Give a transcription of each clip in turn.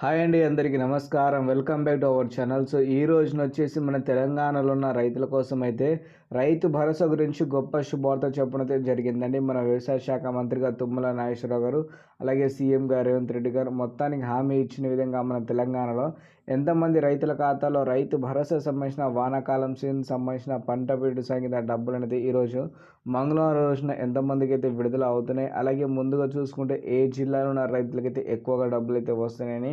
Hi అండి అందరికీ నమస్కారం. Welcome back to our channel. So ఈ రోజున వచ్చేసి మన తెలంగాణలో ఉన్న రైతుల కోసం అయితే రైతు భరోసా గురించి గొప్ప శుభార్త చెప్పడం జరిగిందండి. మన వ్యవసాయ శాఖ మంత్రిగా తుమ్మల నాగేశ్వరరావు గారు అలాగే సీఎం గారు రేవంత్ రెడ్డి గారు మొత్తానికి హామీ ఇచ్చిన విధంగా మన తెలంగాణలో ఎంతమంది రైతుల ఖాతాలో రైతు భరోసా సంబంధించిన వానాకాలం సీజన్ సంబంధించిన పంట బీడు సంగీత డబ్బులు అనేది ఈరోజు మంగళవారం రోజున ఎంతమందికి అయితే విడుదల అవుతున్నాయి. అలాగే ముందుగా చూసుకుంటే ఏ జిల్లాలో ఉన్న రైతులకైతే ఎక్కువగా డబ్బులు అయితే వస్తున్నాయని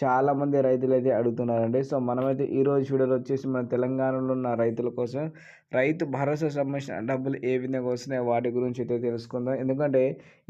చాలామంది రైతులు అయితే అడుగుతున్నారండి. సో మనమైతే ఈరోజు వీడియోలో వచ్చేసి మన తెలంగాణలో ఉన్న రైతుల కోసం రైతు భరోసా సంబంధించిన డబ్బులు ఏ విధంగా వస్తున్నాయి వాటి గురించి అయితే తెలుసుకుందాం. ఎందుకంటే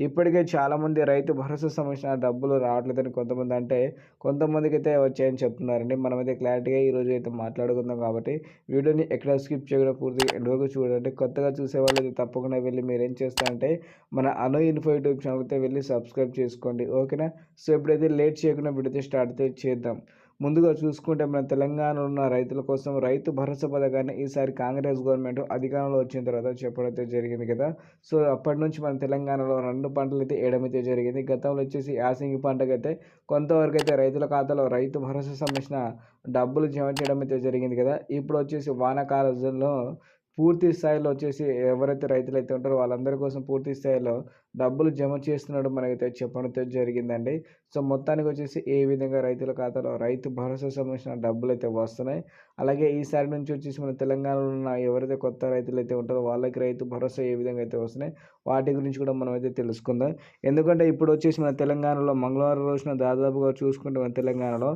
ఇప్పటికే చాలామంది రైతు భరోసా సంబంధించిన డబ్బులు రావట్లేదని కొంతమంది అంటే కొంతమందికి అయితే వచ్చాయని చెప్తున్నారండి. మనమైతే క్లారిటీగా ఈరోజు అయితే మాట్లాడుకుందాం కాబట్టి వీడియోని ఎక్కడ స్కిప్ చేయడం పూర్తిగా ఎంతవరకు చూడండి. కొత్తగా చూసే వాళ్ళు అయితే తప్పకుండా వెళ్ళి మీరు ఏం చేస్తారంటే మన అను ఇన్ఫో యూట్యూబ్ ఛానల్ అయితే వెళ్ళి సబ్స్క్రైబ్ చేసుకోండి. ఓకేనా? సో ఇప్పుడైతే లేట్ చేయకుండా వీడియో స్టార్ట్ అప్డేట్ చేద్దాం. ముందుగా చూసుకుంటే మన తెలంగాణలో ఉన్న రైతుల కోసం రైతు భరోసా పథకాన్ని ఈసారి కాంగ్రెస్ గవర్నమెంట్ అధికారంలో వచ్చిన తర్వాత చెప్పడం జరిగింది కదా. సో అప్పటి నుంచి మన తెలంగాణలో రెండు పంటలు అయితే వేయడమైతే జరిగింది. గతంలో వచ్చేసి యాసింగి పంటకైతే కొంతవరకు అయితే రైతుల ఖాతాలో రైతు భరోసా సంబంధించిన డబ్బులు జమ చేయడం అయితే జరిగింది కదా. ఇప్పుడు వచ్చేసి వానాకాలంలో పూర్తి స్థాయిలో వచ్చేసి ఎవరైతే రైతులు అయితే ఉంటారో వాళ్ళందరి కోసం పూర్తి స్థాయిలో డబ్బులు జమ చేస్తున్నాడు మనకైతే చెప్పడంతో జరిగిందండి. సో మొత్తానికి వచ్చేసి ఏ విధంగా రైతుల ఖాతాలో రైతు భరోసా సంబంధించిన డబ్బులు అయితే వస్తున్నాయి అలాగే ఈసారి నుంచి వచ్చేసి మన తెలంగాణలో ఉన్న ఎవరైతే కొత్త రైతులు అయితే ఉంటారో వాళ్ళకి రైతు భరోసా ఏ విధంగా అయితే వస్తున్నాయి వాటి గురించి కూడా మనం అయితే తెలుసుకుందాం. ఎందుకంటే ఇప్పుడు వచ్చేసి మన తెలంగాణలో మంగళవారం రోజున దాదాపుగా చూసుకుంటే మన తెలంగాణలో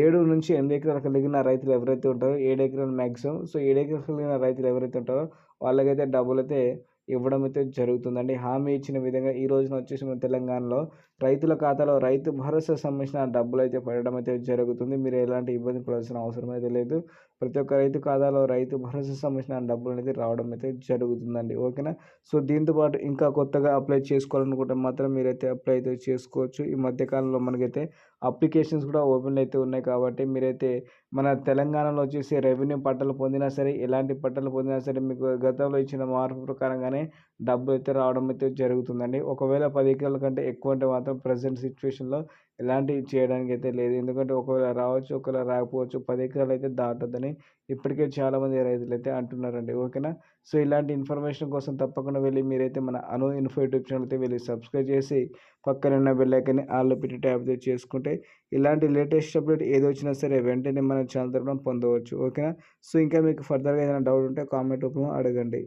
ఏడు నుంచి ఎనిమిది ఎకరాలు కలిగిన రైతులు ఎవరైతే ఉంటారో ఏడు ఎకరాలు మ్యాక్సిమం సో ఏడు ఎకరాలు కలిగిన రైతులు ఎవరైతే ఉంటారో వాళ్ళకైతే డబ్బులు అయితే ఇవ్వడం అయితే జరుగుతుందండి. హామీ ఇచ్చిన విధంగా ఈ రోజున వచ్చేసి మన తెలంగాణలో రైతుల ఖాతాలో రైతు భరోసా సంబంధించిన డబ్బులు అయితే పడడం అయితే జరుగుతుంది. మీరు ఎలాంటి ఇబ్బంది పడాల్సిన అవసరం అయితే లేదు. ప్రతి ఒక్క రైతు ఖాతాలో రైతు భరోసా సంబంధించిన డబ్బులు అనేది రావడం అయితే జరుగుతుందండి. ఓకేనా? సో దీంతో పాటు ఇంకా కొత్తగా అప్లై చేసుకోవాలనుకుంటే మాత్రం మీరైతే అప్లై అయితే చేసుకోవచ్చు. ఈ మధ్యకాలంలో మనకైతే అప్లికేషన్స్ కూడా ఓపెన్ అయితే ఉన్నాయి కాబట్టి మీరైతే మన తెలంగాణలో వచ్చేసి రెవెన్యూ పట్టాలు పొందినా సరే ఎలాంటి పట్టాలు పొందినా సరే మీకు గతంలో ఇచ్చిన మార్పు ప్రకారంగానే డబ్బులు అయితే రావడం అయితే జరుగుతుందండి. ఒకవేళ పది ఎకరాల కంటే ఎక్కువ అంటే మాత్రం ప్రజెంట్ సిచ్యువేషన్లో ఎలాంటివి చేయడానికి అయితే లేదు. ఎందుకంటే ఒకవేళ రావచ్చు ఒకవేళ రాకపోవచ్చు పది ఎకరాలు అయితే దాటొద్దని ఇప్పటికే చాలామంది రైతులు అయితే అంటున్నారండి. ఓకేనా? సో ఇలాంటి ఇన్ఫర్మేషన్ కోసం తప్పకుండా వెళ్ళి మీరైతే మన అను ఇన్ఫో యూట్యూబ్ ఛానల్ అయితే వెళ్ళి సబ్స్క్రైబ్ చేసి పక్కన ఉన్న బెల్లైకని ఆల్లో పెట్టి ట్యాప్ చేసుకుంటే ఇలాంటి లేటెస్ట్ అప్డేట్ ఏది వచ్చినా సరే వెంటనే మన ఛానల్ తరఫున పొందవచ్చు. ఓకేనా? సో ఇంకా మీకు ఫర్దర్గా ఏదైనా డౌట్ ఉంటే కామెంట్ రూపంలో అడగండి.